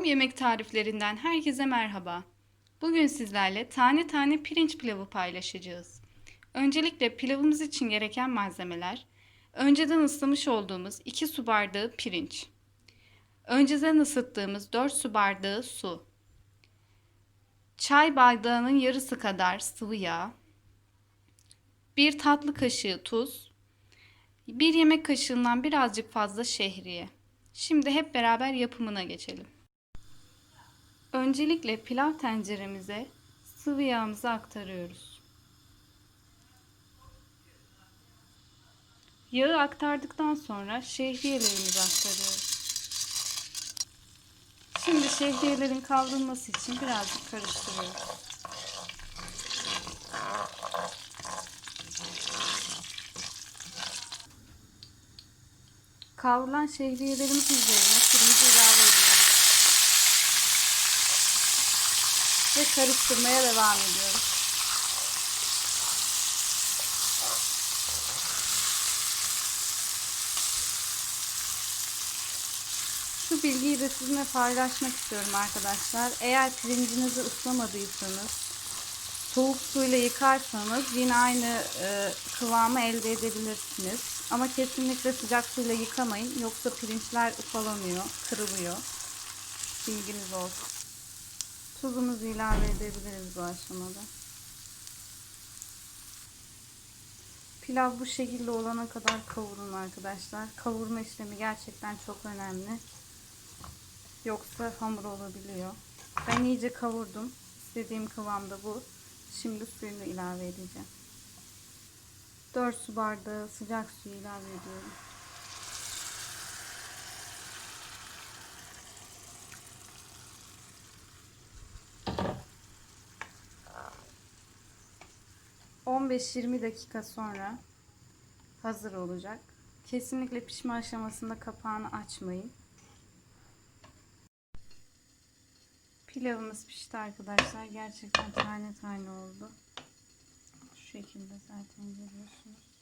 Home yemek tariflerinden herkese merhaba. Bugün sizlerle tane tane pirinç pilavı paylaşacağız. Öncelikle pilavımız için gereken malzemeler önceden ıslamış olduğumuz 2 su bardağı pirinç, önceden ısıttığımız 4 su bardağı su, çay bardağının yarısı kadar sıvı yağ, 1 tatlı kaşığı tuz, 1 yemek kaşığından birazcık fazla şehriye. Şimdi hep beraber yapımına geçelim. Öncelikle pilav tenceremize sıvı yağımızı aktarıyoruz. Yağı aktardıktan sonra şehriyelerimizi aktarıyoruz. Şimdi şehriyelerin kavrulması için birazcık karıştırıyoruz. Kavrulan şehriyelerimiz üzerine pirinci ilave ediyoruz. Ve karıştırmaya devam ediyoruz. Şu bilgiyi de sizinle paylaşmak istiyorum arkadaşlar. Eğer pirincinizi ıslamadıysanız soğuk suyla yıkarsanız yine aynı e, kıvamı elde edebilirsiniz. Ama kesinlikle sıcak suyla yıkamayın. Yoksa pirinçler ufalanıyor, kırılıyor. Bilginiz olsun. Tuzumuzu ilave edebiliriz bu aşamada. Pilav bu şekilde olana kadar kavurun arkadaşlar. Kavurma işlemi gerçekten çok önemli. Yoksa hamur olabiliyor. Ben iyice kavurdum. İstediğim kıvamda bu. Şimdi suyunu ilave edeceğim. 4 su bardağı sıcak suyu ilave ediyorum. ...15-20 dakika sonra hazır olacak. Kesinlikle pişme aşamasında kapağını açmayın. Pilavımız pişti arkadaşlar. Gerçekten tane tane oldu. Şu şekilde zaten görüyorsunuz.